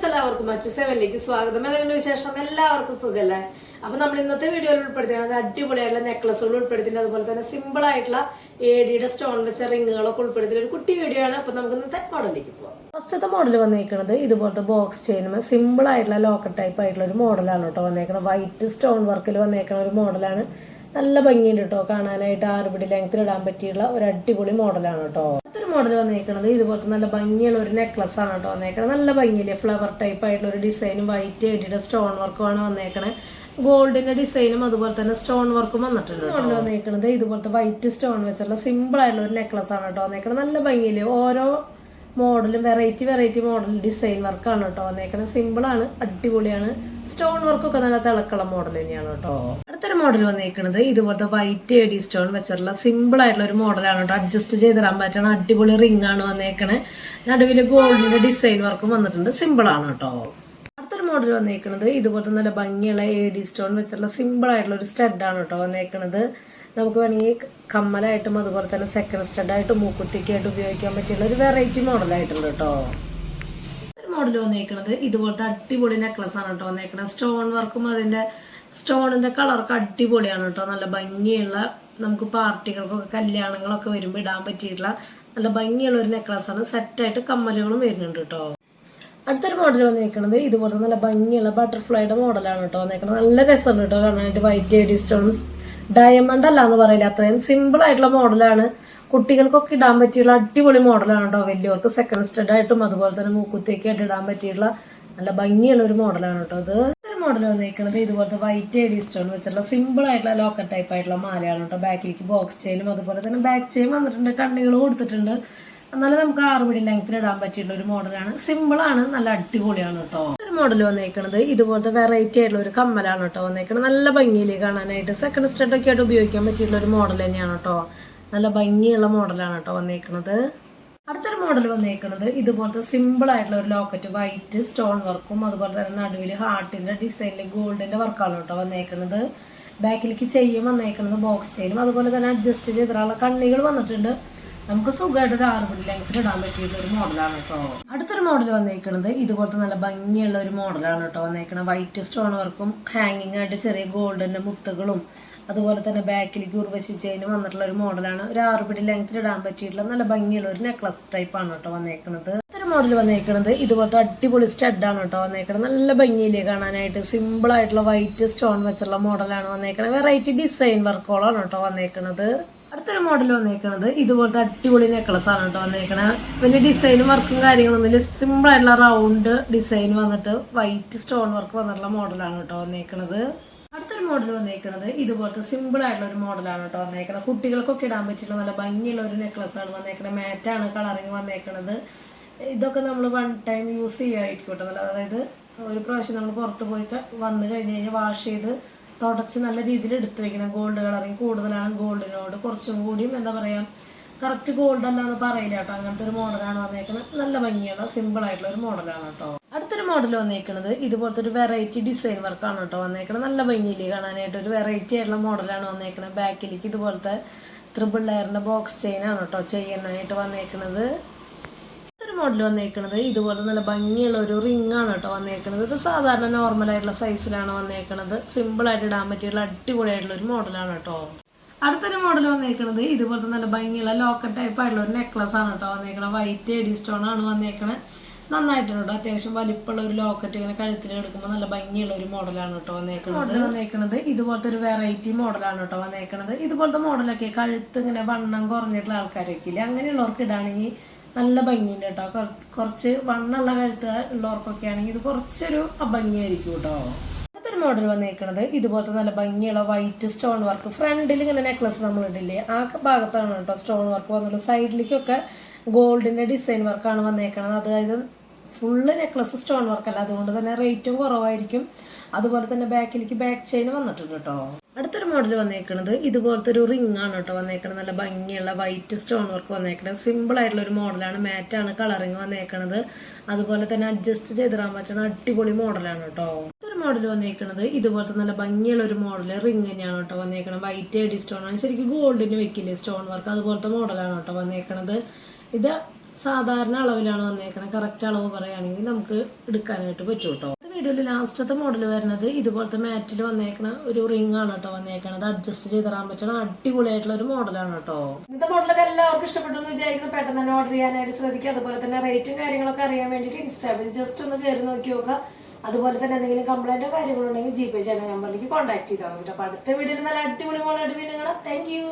Friends എല്ലാവർക്കും മറ്റു സെവനിലേക്ക് സ്വാഗതം. എന്തെങ്കിലും വിശേഷം? എല്ലാവർക്കും സുഖല്ലേ? അപ്പൊ നമ്മൾ ഇന്നത്തെ വീഡിയോയിൽ ഉൾപ്പെടുത്തിയാണ് അടിപൊളിയായിട്ടുള്ള നെക്ലസുകൾ ഉൾപ്പെടുത്തിയിട്ട് അതുപോലെ തന്നെ സിമ്പിൾ ആയിട്ടുള്ള ഏടിയുടെ സ്റ്റോൺ വെച്ച റിങ്ങുകളൊക്കെ ഉൾപ്പെടുത്തിയ ഒരു കുട്ടി വീഡിയോ ആണ്. അപ്പൊ നമുക്ക് ഇന്നത്തെ മോഡലിലേക്ക് പോകാം ഫസ്റ്റത്തെ മോഡൽ വന്നിരിക്കുന്നത് ഇതുപോലത്തെ ബോക്സ് ചെയിനും സിമ്പിൾ ആയിട്ടുള്ള ലോക്കർ ടൈപ്പ് ആയിട്ടുള്ള ഒരു മോഡലാണ് കേട്ടോ വന്നേക്കുന്നത് വൈറ്റ് സ്റ്റോൺ വർക്കിൽ വന്നേക്കുന്ന ഒരു മോഡലാണ് നല്ല ഭംഗിയുണ്ട് കേട്ടോ കാണാനായിട്ട് ആറുപിടി ലെങ്ത്തിൽ ഇടാൻ പറ്റിയുള്ള ഒരു അടിപൊളി മോഡലാണ് കേട്ടോ അടുത്തൊരു മോഡൽ വന്നേക്കുന്നത് ഇതുപോലത്തെ നല്ല ഭംഗിയുള്ള ഒരു നെക്ലസ് ആണ് കേട്ടോ വന്നേക്കുന്നത് നല്ല ഭംഗിയില്ലേ? ഫ്ലവർ ടൈപ്പ് ആയിട്ടുള്ള ഒരു ഡിസൈനും വൈറ്റ് ആയിട്ടുള്ള സ്റ്റോൺ വർക്കുമാണ് വന്നേക്കണേ. ഗോൾഡിന്റെ ഡിസൈനും അതുപോലെ തന്നെ സ്റ്റോൺ വർക്കും വന്നിട്ടുണ്ട് മോഡൽ വന്നേക്കുന്നത് ഇതുപോലത്തെ വൈറ്റ് സ്റ്റോൺ വെച്ചുള്ള സിമ്പിൾ ആയിട്ടുള്ള ഒരു നെക്ലസ് ആണ് കേട്ടോ വന്നേക്കുന്നത് നല്ല ഭംഗിയില്ലേ? ഓരോ മോഡലും വെറൈറ്റി വെറൈറ്റി മോഡൽ ഡിസൈൻ വർക്കാണ് കേട്ടോ വന്നേക്കുന്നത് സിമ്പിൾ ആണ് അടിപൊളിയാണ്. സ്റ്റോൺ വർക്കൊക്കെ നല്ല തിളക്കുള്ള മോഡൽ തന്നെയാണ് കേട്ടോ അടുത്തൊരു മോഡൽ വന്നിരിക്കുന്നത് ഇതുപോലത്തെ വൈറ്റ് എഡി സ്റ്റോൺ വെച്ചിട്ടുള്ള സിമ്പിൾ ആയിട്ടുള്ള ഒരു മോഡലാണ് കേട്ടോ. അഡ്ജസ്റ്റ് ചെയ്തിടാൻ പറ്റണ അടിപൊളി റിംഗ് ആണ് വന്നേക്കണേ. നടുവിൽ ഗോൾഡിന്റെ ഡിസൈൻ വർക്കും വന്നിട്ടുണ്ട്. സിമ്പിൾ ആണ് കേട്ടോ. അടുത്തൊരു മോഡൽ വന്നേക്കുന്നത് ഇതുപോലത്തെ നല്ല ഭംഗിയുള്ള എ ഡി സ്റ്റോൺ വെച്ചിട്ടുള്ള സിമ്പിൾ ആയിട്ടുള്ള ഒരു സ്റ്റഡ് ആണ് കേട്ടോ വന്നേക്കുന്നത് നമുക്ക് വേണമെങ്കിൽ കമ്മലായിട്ടും അതുപോലെ തന്നെ സെക്കൻഡ് സ്റ്റഡായിട്ടും മൂക്കുത്തിക്കായിട്ട് ഉപയോഗിക്കാൻ പറ്റിയുള്ള ഒരു വെറൈറ്റി മോഡലായിട്ടുണ്ട് കേട്ടോ. മോഡൽ വന്നേക്കുന്നത് ഇതുപോലത്തെ അടിപൊളി നെക്ലസ് ആണ് കേട്ടോ വന്നേക്കുന്നത് സ്റ്റോൺ വർക്കും അതിന്റെ സ്റ്റോണിന്റെ കളറൊക്കെ അടിപൊളിയാണ് കേട്ടോ. നല്ല ഭംഗിയുള്ള നമുക്ക് പാർട്ടികൾക്കൊക്കെ കല്യാണങ്ങളൊക്കെ വരുമ്പോൾ ഇടാൻ പറ്റിയിട്ടുള്ള നല്ല ഭംഗിയുള്ള ഒരു നെക്ലസ് ആണ്. സെറ്റായിട്ട് കമ്മലുകളും വരുന്നുണ്ട് കേട്ടോ. അടുത്തൊരു മോഡൽ വന്നിരിക്കുന്നത് ഇതുപോലത്തെ നല്ല ഭംഗിയുള്ള ബട്ടർഫ്ലൈയുടെ മോഡലാണ് കേട്ടോ വന്നിരിക്കുന്നത്. നല്ല രസമുണ്ട് കേട്ടോ കാണാനായിട്ട്. വൈറ്റ് എഡി സ്റ്റോൺസ് ഡയമണ്ട് അല്ല എന്ന് പറയില്ല. അത്രയും സിമ്പിൾ ആയിട്ടുള്ള മോഡലാണ് കുട്ടികൾക്കൊക്കെ ഇടാൻ പറ്റിയുള്ള അടിപൊളി മോഡലാണ് കേട്ടോ. വലിയവർക്ക് സെക്കൻഡ് സ്റ്റഡ് ആയിട്ടും അതുപോലെ തന്നെ മൂക്കുത്തിയൊക്കെ ആയിട്ട് ഇടാൻ പറ്റിയുള്ള നല്ല ഭംഗിയുള്ള ഒരു മോഡലാണ് കേട്ടോ അത് മോഡൽ വന്നിരിക്കുന്നത് ഇതുപോലത്തെ വൈറ്റ് എഡി സ്റ്റോൺ വെച്ചിട്ടുള്ള സിമ്പിൾ ആയിട്ടുള്ള ലോക്കർ ടൈപ്പ് ആയിട്ടുള്ള മാലയാണ് കേട്ടോ. ബാക്കിലേക്ക് ബോക്സ് ചെയിനും അതുപോലെ തന്നെ ബാക്ക് ചെയിൻ വന്നിട്ടുണ്ട് കണ്ണികൾ കൊടുത്തിട്ടുണ്ട്. എന്നാലും നമുക്ക് ആറുപടി ലെങ്ത്തിൽ ഇടാൻ പറ്റിയിട്ടുള്ള ഒരു മോഡലാണ് സിമ്പിൾ ആണ് നല്ല അടിപൊളിയാണ് കേട്ടോ. ഒരു മോഡൽ വന്നേക്കുന്നത് ഇതുപോലത്തെ വെറൈറ്റി ആയിട്ടുള്ള ഒരു കമ്മലാണ് കേട്ടോ വന്നേക്കുന്നത് നല്ല ഭംഗിയിൽ കാണാനായിട്ട് സെക്കൻഡ് സ്റ്റഡ് ഒക്കെ ആയിട്ട് ഉപയോഗിക്കാൻ പറ്റിയിട്ടുള്ള ഒരു മോഡൽ തന്നെയാണ് കേട്ടോ. നല്ല ഭംഗിയുള്ള മോഡലാണ് കേട്ടോ വന്നേക്കുന്നത് അടുത്തൊരു മോഡൽ വന്നേക്കുന്നത് ഇതുപോലത്തെ സിമ്പിൾ ആയിട്ടുള്ള ഒരു ലോക്കറ്റ് വൈറ്റ് സ്റ്റോൺ വർക്കും അതുപോലെ തന്നെ നടുവിൽ ഹാർട്ടിന്റെ ഡിസൈനിൽ ഗോൾഡിന്റെ വർക്കാണ് കേട്ടോ വന്നേക്കുന്നത് ബാക്കിലേക്ക് ചെയ്യും വന്നേക്കുന്നത് ബോക്സ് ചെയിനും അതുപോലെ തന്നെ അഡ്ജസ്റ്റ് ചെയ്തിട്ടുള്ള കണ്ണികൾ വന്നിട്ടുണ്ട്. നമുക്ക് സുഖമായിട്ട് ഒരു ആറ് പിടി ലെങ്ത്തിൽ ഇടാൻ പറ്റിയിട്ട് ഒരു മോഡലാണ് കേട്ടോ അടുത്തൊരു മോഡൽ വന്നേക്കുന്നത് ഇതുപോലത്തെ നല്ല ഭംഗിയുള്ള ഒരു മോഡലാണ് കേട്ടോ വന്നേക്കുന്നത് വൈറ്റ് സ്റ്റോൺ വർക്കും ഹാങ്ങിങ് ആയിട്ട് ചെറിയ ഗോൾഡിന്റെ മുത്തുകളും അതുപോലെ തന്നെ ബാക്കിലേക്ക് ഉർവശി വന്നിട്ടുള്ള ഒരു മോഡലാണ് ഒരു ആറ് പിടി ലെങ്ത്തിൽ ഇടാൻ പറ്റിയിട്ടുള്ള നല്ല ഭംഗിയുള്ള ഒരു നെക്ലസ് ടൈപ്പ് ആണ് കേട്ടോ വന്നേക്കുന്നത് മോഡൽ വന്നേക്കുന്നത് ഇതുപോലത്തെ അടിപൊളി സ്റ്റഡ് ആണ് കേട്ടോ വന്നേക്കുന്നത് നല്ല ഭംഗിയില്ലേ കാണാനായിട്ട്. സിമ്പിൾ ആയിട്ടുള്ള വൈറ്റ് സ്റ്റോൺ വെച്ചുള്ള മോഡലാണ് വന്നേക്കുന്നത് വെറൈറ്റി ഡിസൈൻ വർക്കുകളാണ് കേട്ടോ വന്നേക്കുന്നത് അടുത്തൊരു മോഡൽ വന്നേക്കണത് ഇതുപോലത്തെ അടിപൊളി നെക്ലസ് ആണ് കേട്ടോ വന്നേക്കണത് വലിയ ഡിസൈനും വർക്കും കാര്യങ്ങളൊന്നുമില്ല സിമ്പിൾ ആയിട്ടുള്ള റൗണ്ട് ഡിസൈൻ വന്നിട്ട് വൈറ്റ് സ്റ്റോൺ വർക്ക് വന്നിട്ടുള്ള മോഡലാണ് കേട്ടോ വന്നേക്കണത്. അടുത്തൊരു മോഡൽ വന്നേക്കണത് ഇതുപോലത്തെ സിമ്പിൾ ആയിട്ടുള്ള ഒരു മോഡലാണ് കേട്ടോ വന്നേക്കണത്. കുട്ടികൾക്കൊക്കെ ഇടാൻ പറ്റിയുള്ള നല്ല ഭംഗിയുള്ള ഒരു നെക്ലസ് ആണ് വന്നേക്കണത്. മാറ്റാണ് കളറിങ് വന്നേക്കണത്. ഇതൊക്കെ നമ്മൾ വൺ ടൈം യൂസ് ചെയ്യാതിരിക്കും കേട്ടോ. നല്ല അതായത് ഒരു പ്രാവശ്യം നമ്മൾ പുറത്ത് പോയി വന്നു കഴിഞ്ഞ് കഴിഞ്ഞാൽ വാഷ് ചെയ്ത് തുടച്ച് നല്ല രീതിയിൽ എടുത്തു വെക്കണം. ഗോൾഡ് കളറിങ് ഗോൾഡിനോട് കുറച്ചും കൂടിയും എന്താ പറയുക കറക്റ്റ് ഗോൾഡ് അല്ലാന്ന് പറയില്ല കേട്ടോ. അങ്ങനത്തെ ഒരു മോഡലാണ് വന്നേക്കുന്നത് നല്ല ഭംഗിയുള്ള സിമ്പിൾ ആയിട്ടുള്ള ഒരു മോഡലാണ് കേട്ടോ. അടുത്തൊരു മോഡൽ വന്നേക്കുന്നത് ഇതുപോലത്തെ ഒരു വെറൈറ്റി ഡിസൈൻ വർക്കാണ് കേട്ടോ വന്നേക്കുന്നത് നല്ല ഭംഗിയില്ലേ കാണാനായിട്ട്. ഒരു വെറൈറ്റി ആയിട്ടുള്ള മോഡലാണ് വന്നേക്കുന്നത് ബാക്കിലേക്ക് ഇതുപോലത്തെ ത്രിബിൾ ലെയറിന്റെ ബോക്സ് ചെയിൻ ആണ് കേട്ടോ ചെയ്യാനായിട്ട് വന്നേക്കുന്നത് അടുത്തൊരു മോഡൽ വന്നേക്കുന്നത് ഇതുപോലെ നല്ല ഭംഗിയുള്ള ഒരു റിംഗ് ആണ് കേട്ടോ വന്നേക്കുന്നത് ഇത് സാധാരണ നോർമൽ ആയിട്ടുള്ള സൈസിലാണ് വന്നേക്കുന്നത് സിമ്പിൾ ആയിട്ട് ഇടാൻ പറ്റിയുള്ള അടിപൊളിയായിട്ടുള്ള ഒരു മോഡലാണ് കേട്ടോ. മോഡൽ വന്നേക്കുന്നത് ഇതുപോലത്തെ നല്ല ഭംഗിയുള്ള ലോക്കൽ ടൈപ്പ് ആയിട്ടുള്ള ഒരു നെക്ലസ് ആണ് കേട്ടോ വന്നേക്കണത്. വൈറ്റ് എഡി സ്റ്റോൺ ആണ് വന്നേക്കണത്. നന്നായിട്ടുണ്ട് അത്യാവശ്യം വലിപ്പമുള്ള ഒരു ലോക്കറ്റ് ഇങ്ങനെ കഴുത്തിൽ എടുക്കുമ്പോൾ നല്ല ഭംഗിയുള്ള ഒരു മോഡലാണ് കേട്ടോ വന്നേക്കുന്നത് മോഡൽ വന്നേക്കുന്നത് ഇതുപോലത്തെ ഒരു വെറൈറ്റി മോഡലാണ് കേട്ടോ വന്നേക്കുന്നത് ഇതുപോലത്തെ മോഡലൊക്കെ കഴുത്ത് ഇങ്ങനെ വണ്ണം കുറഞ്ഞിട്ടുള്ള ആൾക്കാരൊക്കെ ഇല്ലേ? അങ്ങനെയുള്ളവർക്ക് ഇടാണെങ്കിൽ നല്ല ഭംഗിയുണ്ട് കേട്ടോ കൊറ- കുറച്ച് വണ്ണുള്ള കഴുത്ത് ഉള്ളവർക്കൊക്കെ ആണെങ്കിൽ ഇത് കുറച്ചൊരു അഭംഗിയായിരിക്കും കേട്ടോ മോഡൽ വന്നിരിക്കുന്നത് ഇതുപോലത്തെ നല്ല ഭംഗിയുള്ള വൈറ്റ് സ്റ്റോൺ വർക്ക് ഫ്രണ്ടിൽ ഇങ്ങനെ നെക്ലസ് നമ്മൾ ഇടില്ലേ? ആ ഭാഗത്താണ് കേട്ടോ സ്റ്റോൺ വർക്ക് വന്നുള്ളത് സൈഡിലേക്കൊക്കെ ഗോൾഡിന്റെ ഡിസൈൻ വർക്കാണ് വന്നേക്കണത്. അതായത് ഫുള്ള് നെക്ലസ് സ്റ്റോൺ വർക്ക് അല്ല. അതുകൊണ്ട് തന്നെ റേറ്റും കുറവായിരിക്കും. അതുപോലെ തന്നെ ബാക്കിലേക്ക് ബാക്ക് ചെയിൻ വന്നിട്ടുണ്ട് കേട്ടോ. അടുത്തൊരു മോഡൽ വന്നേക്കണത് ഇതുപോലത്തെ ഒരു റിംഗ് ആണ് കേട്ടോ വന്നേക്കണത്. നല്ല ഭംഗിയുള്ള വൈറ്റ് സ്റ്റോൺ വർക്ക് വന്നേക്കണത്. സിമ്പിൾ ആയിട്ടുള്ള ഒരു മോഡലാണ് മാറ്റാണ് കളറിങ് വന്നേക്കണത്. അതുപോലെ തന്നെ അഡ്ജസ്റ്റ് ചെയ്തിടാൻ പറ്റുന്ന അടിപൊളി മോഡലാണ് കേട്ടോ. മോഡൽ വന്നേക്കണത്. ഇതുപോലത്തെ നല്ല ഭംഗിയുള്ള ഒരു മോഡൽ റിംഗ് തന്നെയാണ് കേട്ടോ വന്നേക്കണത്. വൈറ്റ് എഡി സ്റ്റോൺ ആണ്. ശരിക്കും ഗോൾഡിന് വെക്കില്ലേ സ്റ്റോൺ വർക്ക് അതുപോലത്തെ മോഡലാണ് കേട്ടോ വന്നേക്കണത്. ഇത് സാധാരണ അളവിലാണ് വന്നേക്കണത്. കറക്റ്റ് അളവ് പറയുകയാണെങ്കിൽ നമുക്ക് എടുക്കാനായിട്ട് പറ്റും കേട്ടോ. വീഡിയോയിൽ ലാസ്റ്റത്തെ മോഡൽ വരുന്നത് ഇതുപോലത്തെ മാറ്റിൽ വന്നേക്കണ ഒരു റിംഗ് ആണ് കേട്ടോ വന്നേക്കണത്. അഡ്ജസ്റ്റ് ചെയ്തിടാൻ പറ്റണ അടിപൊളിയായിട്ടുള്ള ഒരു മോഡലാണ് കേട്ടോ. ഇന്നത്തെ മോഡലൊക്കെ എല്ലാവർക്കും ഇഷ്ടപ്പെട്ടു എന്ന് വിചാരിക്കുന്നു. പെട്ടെന്ന് തന്നെ ഓർഡർ ചെയ്യാനായിട്ട് ശ്രദ്ധിക്കുക. അതുപോലെ തന്നെ റേറ്റും കാര്യങ്ങളൊക്കെ അറിയാൻ വേണ്ടിയിട്ട് ഇൻസ്റ്റാഗ്രാമിൽ ജസ്റ്റ് ഒന്ന് കയറി നോക്കി നോക്കുക. അതുപോലെ തന്നെ എന്തെങ്കിലും കംപ്ലൈന്റോ കാര്യങ്ങളുണ്ടെങ്കിൽ ജി പേ ചെയ്യുന്ന നമ്പറിലേക്ക് കോൺടാക്ട് ചെയ്താൽ മതി. അപ്പൊ അടുത്ത വീഡിയോയിൽ നല്ല അടിപൊളി മോളായിട്ട് വീണ്ടും താങ്ക് യു